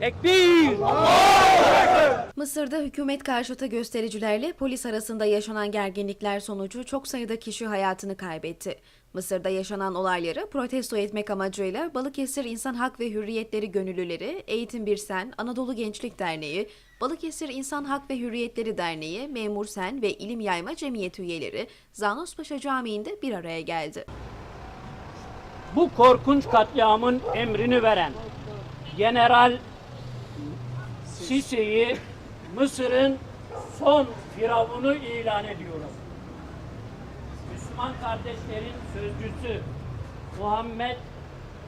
Tekbir! Mısır'da hükümet karşıtı göstericilerle polis arasında yaşanan gerginlikler sonucu çok sayıda kişi hayatını kaybetti. Mısır'da yaşanan olayları protesto etmek amacıyla Balıkesir İnsan Hak ve Hürriyetleri Gönüllüleri, Eğitim Birsen, Anadolu Gençlik Derneği, Balıkesir İnsan Hak ve Hürriyetleri Derneği, Memur Sen ve İlim Yayma Cemiyeti üyeleri Zanospaşa Camii'nde bir araya geldi. Bu korkunç katliamın emrini veren General Sisi'yi Mısır'ın son firavunu ilan ediyorum. Müslüman kardeşlerin sözcüsü Muhammed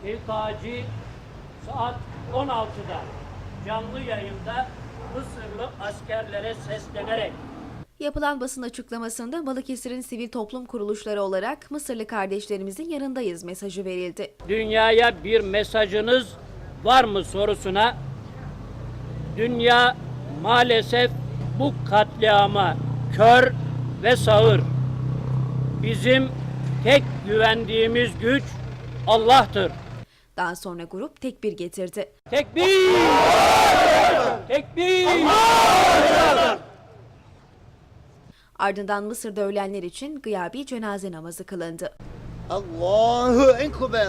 İlkacı saat 16'da canlı yayında Mısırlı askerlere seslenerek Yapılan basın açıklamasında Balıkesir'in sivil toplum kuruluşları olarak Mısırlı kardeşlerimizin yanındayız mesajı verildi. dünyaya bir mesajınız var mı sorusuna dünya maalesef bu katliama kör ve sağır. Bizim tek güvendiğimiz güç Allah'tır. Daha sonra grup tekbir getirdi. Tekbir! Tekbir! Ardından Mısır'da ölenler için gıyabi cenaze namazı kılındı. Allahu Ekber.